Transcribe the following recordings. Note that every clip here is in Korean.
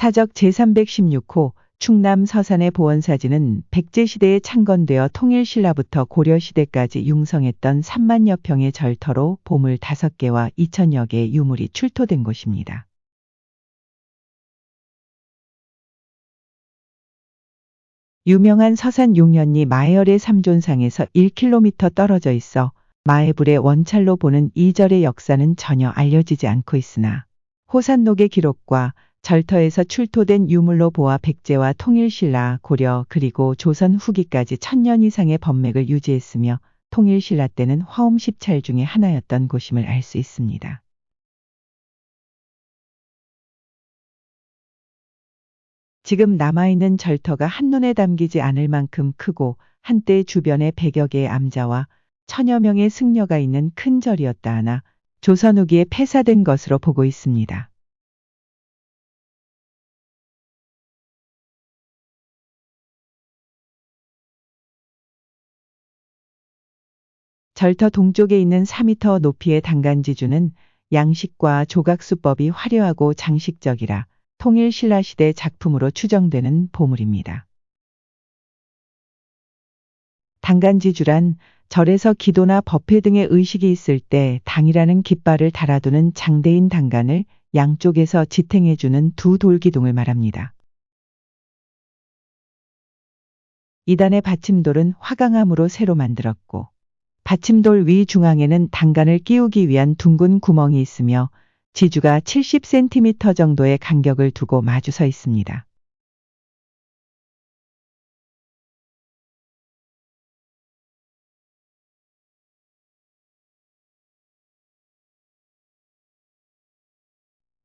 사적 제316호 충남 서산의 보원사지는 백제시대에 창건되어 통일신라부터 고려시대까지 융성했던 3만여 평의 절터로 보물 5개와 2천여 개의 유물이 출토된 곳입니다. 유명한 서산 용현리 마해열의 삼존상에서 1km 떨어져 있어 마해불의 원찰로 보는 이 절의 역사는 전혀 알려지지 않고 있으나 호산록의 기록과 절터에서 출토된 유물로 보아 백제와 통일신라, 고려 그리고 조선 후기까지 천년 이상의 법맥을 유지했으며 통일신라 때는 화엄 십찰 중의 하나였던 곳임을 알 수 있습니다. 지금 남아있는 절터가 한눈에 담기지 않을 만큼 크고 한때 주변에 백여 개의 암자와 천여 명의 승려가 있는 큰 절이었다 하나 조선 후기에 폐사된 것으로 보고 있습니다. 절터 동쪽에 있는 4m 높이의 단간지주는 양식과 조각수법이 화려하고 장식적이라 통일 신라시대 작품으로 추정되는 보물입니다. 단간지주란 절에서 기도나 법회 등의 의식이 있을 때 당이라는 깃발을 달아두는 장대인 단간을 양쪽에서 지탱해주는 두 돌기둥을 말합니다. 이단의 받침돌은 화강암으로 새로 만들었고 받침돌 위 중앙에는 단간을 끼우기 위한 둥근 구멍이 있으며 지주가 70cm 정도의 간격을 두고 마주 서 있습니다.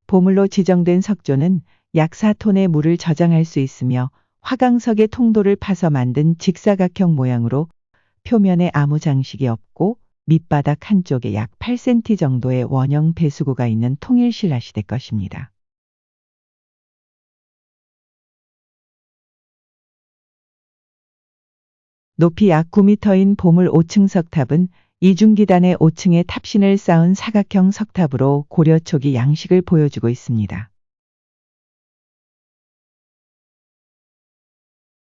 보물로 지정된 석조는 약 4톤의 물을 저장할 수 있으며 화강석의 통도를 파서 만든 직사각형 모양으로 표면에 아무 장식이 없고 밑바닥 한쪽에 약 8cm 정도의 원형 배수구가 있는 통일신라 시대 것입니다. 높이 약 9m인 보물 5층 석탑은 이중기단의 5층에 탑신을 쌓은 사각형 석탑으로 고려 초기 양식을 보여주고 있습니다.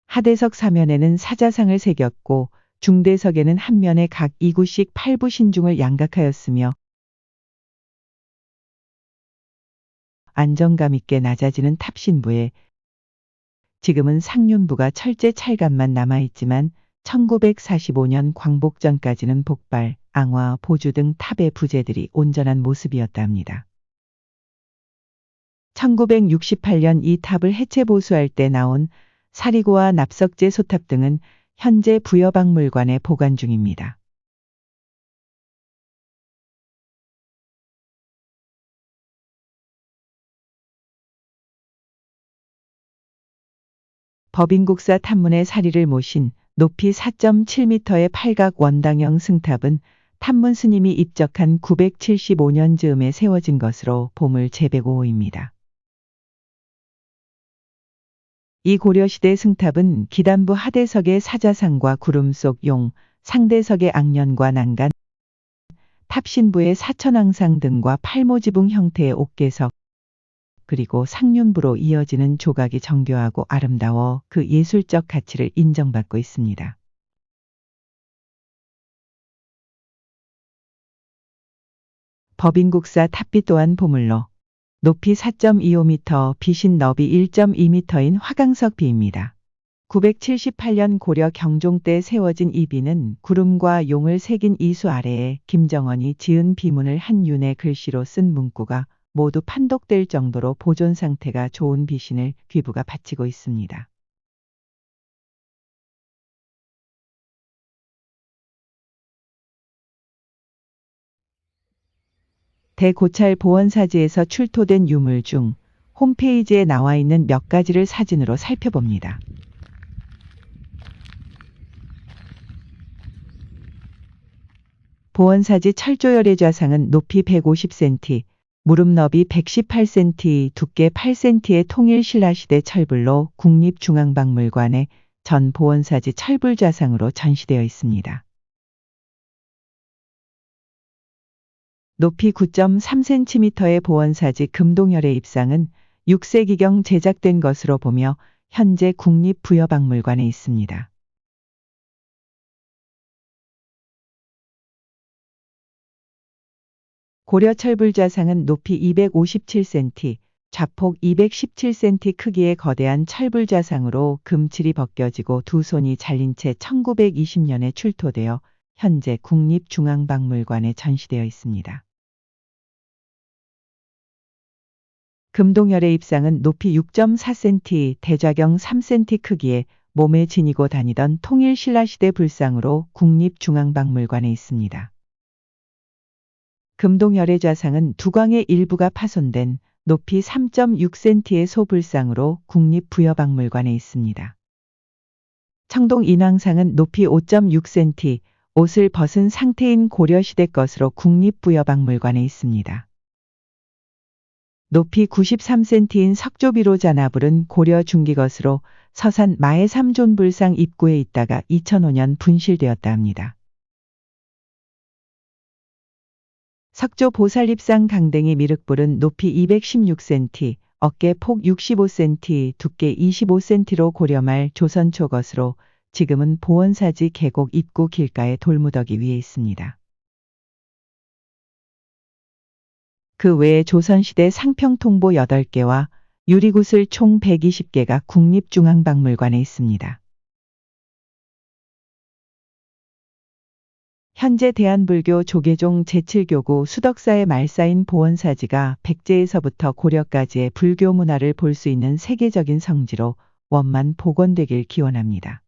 하대석 사면에는 사자상을 새겼고 중대석에는 한 면에 각 2구씩 8부 신중을 양각하였으며 안정감 있게 낮아지는 탑신부에 지금은 상륜부가 철제 찰감만 남아있지만 1945년 광복전까지는 복발, 앙화, 보주 등 탑의 부재들이 온전한 모습이었다 합니다. 1968년 이 탑을 해체 보수할 때 나온 사리고와 납석제 소탑 등은 현재 부여박물관에 보관 중입니다. 법인국사 탐문의 사리를 모신 높이 4.7m의 팔각 원당형 승탑은 탐문 스님이 입적한 975년 즈음에 세워진 것으로 보물 제105호입니다. 이 고려시대 승탑은 기단부 하대석의 사자상과 구름 속 용, 상대석의 악년과 난간, 탑신부의 사천왕상 등과 팔모지붕 형태의 옥계석, 그리고 상륜부로 이어지는 조각이 정교하고 아름다워 그 예술적 가치를 인정받고 있습니다. 법인국사 탑비 또한 보물로 높이 4.25m, 비신 너비 1.2m인 화강석 비입니다. 978년 고려 경종 때 세워진 이 비는 구름과 용을 새긴 이수 아래에 김정원이 지은 비문을 한윤의 글씨로 쓴 문구가 모두 판독될 정도로 보존 상태가 좋은 비신을 귀부가 바치고 있습니다. 대고찰 보원사지에서 출토된 유물 중 홈페이지에 나와 있는 몇 가지를 사진으로 살펴봅니다. 보원사지 철조열의 좌상은 높이 150cm, 무릎 너비 118cm, 두께 8cm의 통일 신라시대 철불로 국립중앙박물관에 전 보원사지 철불 좌상으로 전시되어 있습니다. 높이 9.3cm의 보원사지 금동열의 입상은 6세기경 제작된 것으로 보며 현재 국립부여박물관에 있습니다. 고려 철불자상은 높이 257cm, 좌폭 217cm 크기의 거대한 철불자상으로 금칠이 벗겨지고 두 손이 잘린 채 1920년에 출토되어 현재 국립중앙박물관에 전시되어 있습니다. 금동열의 입상은 높이 6.4cm, 대좌경 3cm 크기의 몸에 지니고 다니던 통일 신라시대 불상으로 국립중앙박물관에 있습니다. 금동열의 좌상은 두광의 일부가 파손된 높이 3.6cm의 소불상으로 국립부여박물관에 있습니다. 청동 인왕상은 높이 5.6cm, 옷을 벗은 상태인 고려시대 것으로 국립부여박물관에 있습니다. 높이 93cm인 석조비로 잔나불은 고려 중기 것으로 서산 마의 삼존 불상 입구에 있다가 2005년 분실되었다 합니다. 석조 보살입상 강댕이 미륵불은 높이 216cm, 어깨 폭 65cm, 두께 25cm로 고려 말 조선 초 것으로 지금은 보원사지 계곡 입구 길가의 돌무더기 위에 있습니다. 그 외에 조선시대 상평통보 8개와 유리구슬 총 120개가 국립중앙박물관에 있습니다. 현재 대한불교 조계종 제7교구 수덕사의 말사인 보원사지가 백제에서부터 고려까지의 불교 문화를 볼 수 있는 세계적인 성지로 원만 복원되길 기원합니다.